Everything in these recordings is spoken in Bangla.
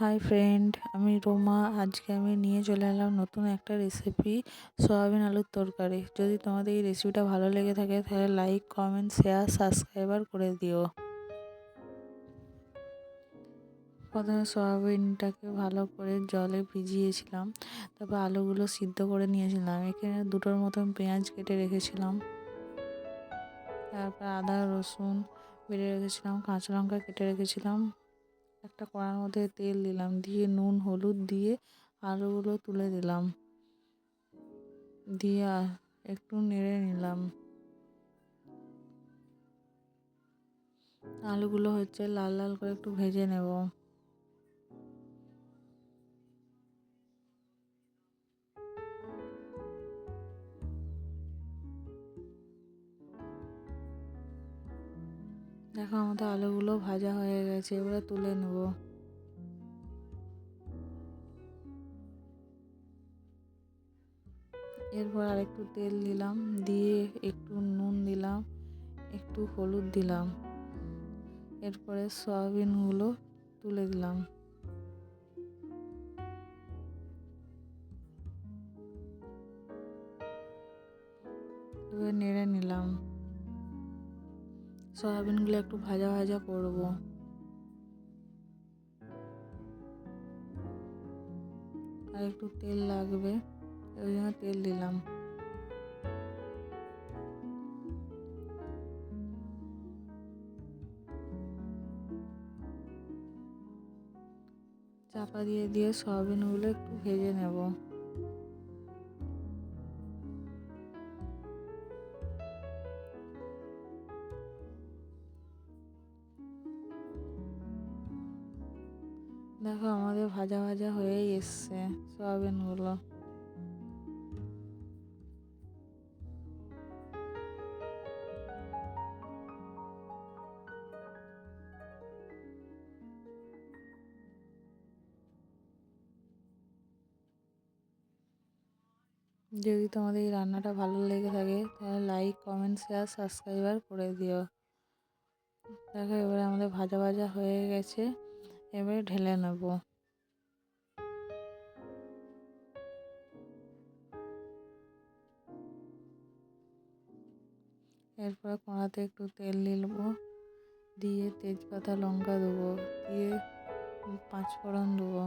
হাই ফ্রেন্ড আমি রোমা। আজকে আমি নিয়ে চলে এলাম নতুন একটা রেসিপি সয়াবিন আলুর তরকারি। যদি তোমাদের এই রেসিপিটা ভালো লেগে থাকে, তাহলে লাইক কমেন্ট শেয়ার সাবস্ক্রাইবার করে দিও। প্রথমে সয়াবিনটাকে ভালো করে জলে ভিজিয়েছিলাম। তারপর আলুগুলো সিদ্ধ করে নিয়েছিলাম। এখানে দুটোর মতন পেঁয়াজ কেটে রেখেছিলাম। তারপর আদা, রসুন বেটে রেখেছিলাম, কাঁচা লঙ্কা কেটে রেখেছিলাম। একটা কড়ার মধ্যে তেল দিলাম, দিয়ে নুন, হলুদ দিয়ে আলুগুলো তুলে দিলাম। দিয়ে একটু নেড়ে নিলাম। আলুগুলো হচ্ছে লাল লাল করে একটু ভেজে নেব। দেখো আমাদের আলুগুলো ভাজা হয়ে গেছে, এবারে তুলে নেব। এরপর আর একটু তেল দিলাম, দিয়ে একটু নুন দিলাম, একটু হলুদ দিলাম। এরপরে সয়াবিনগুলো তুলে দিলাম। নেড়ে নিলাম। সয়াবিনগুলো একটু ভাজা ভাজা করব। আর একটু তেল লাগবে, ওই জন্য তেল দিলাম। চাপা দিয়ে দিয়ে সয়াবিনগুলো একটু ভেজে নেব। দেখো, আমাদের ভাজা ভাজা হয়েই এসছে সয়াবিনগুলো। যদি তোমাদের এই রান্নাটা ভালো লেগে থাকে, তাহলে লাইক কমেন্ট শেয়ার সাবস্ক্রাইবার করে দিও। দেখো, এবারে আমাদের ভাজা ভাজা হয়ে গেছে। এবারে ঢেলে নেব। এরপরে কড়াতে একটু তেল নিলব দিয়ে তেজপাতা, লঙ্কা দেবো। দিয়ে পাঁচ ফোড়ন দেবো।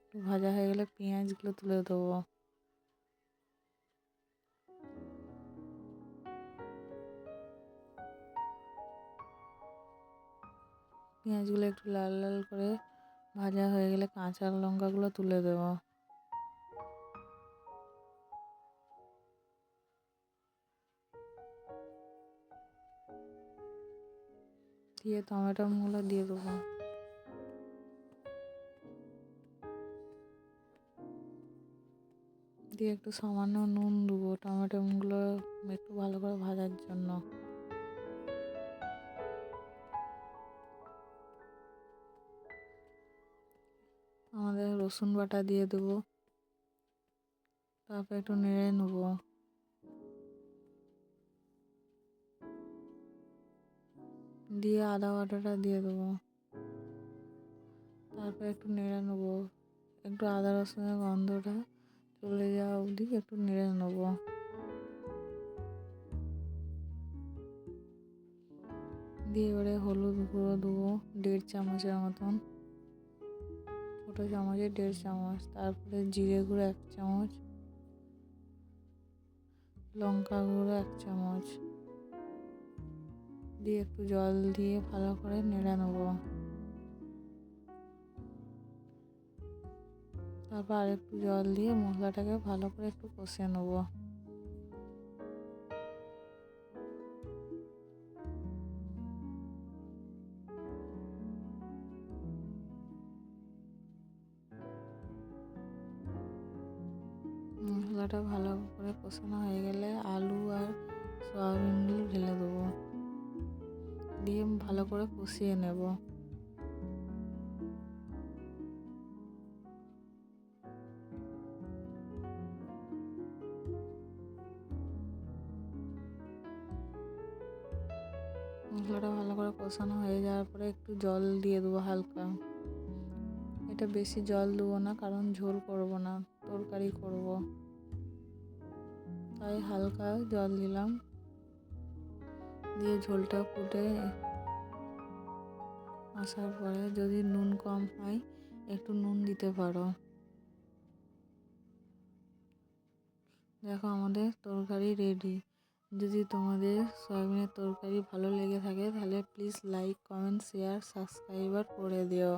একটু ভাজা হয়ে গেলে পেঁয়াজগুলো তুলে দেবো। পেঁয়াজগুলো একটু লাল লাল করে ভাজা হয়ে গেলে কাঁচা লঙ্কাগুলো তুলে দেব। দিয়ে টমেটো টমেটোগুলো দিয়ে দেবো। দিয়ে একটু সামান্য নুন দেবো টমেটো টমেটোগুলো একটু ভালো করে ভাজার জন্য। আমাদের রসুন বাটা দিয়ে দেবো। তারপর একটু নেড়ে নেব। দিয়ে আদা বাটাটা দিয়ে দেবো। তারপর একটু নেড়ে নেব। একটু আদা রসুনের গন্ধটা চলে যাওয়া অবধি একটু নেড়ে নেব। দিয়ে এবারে হলুদ গুঁড়ো দেবো, দেড় চামচের মতন। ছোটো চামচে দেড় চামচ, তারপরে জিরে গুঁড়ো এক চামচ, লঙ্কা গুঁড়ো এক চামচ। দিয়ে একটু জল দিয়ে ভালো করে নেড়ে নেব। তারপর আর একটু জল দিয়ে মশলাটাকে ভালো করে একটু কষে নেব। মশলাটা ভালো করে কষানো হয়ে গেলে আলু আর সয়াবিনগুলো ঢেলে দেবো। দিয়ে ভালো করে কষিয়ে নেব। মশলাটা ভালো করে কষানো হয়ে যাওয়ার পরে একটু জল দিয়ে দেবো হালকা। এটা বেশি জল দেবো না, কারণ ঝোল করব না, তরকারি করব। তাই হালকা জল দিলাম। দিয়ে ঝোলটা ফুটে আসার পরে যদি নুন কম হয়, একটু নুন দিতে পারো। দেখো আমাদের তরকারি রেডি যদি তোমাদের সয়াবিনের তরকারি ভালো লেগে থাকে, তাহলে please like comment share subscriber করে দিও।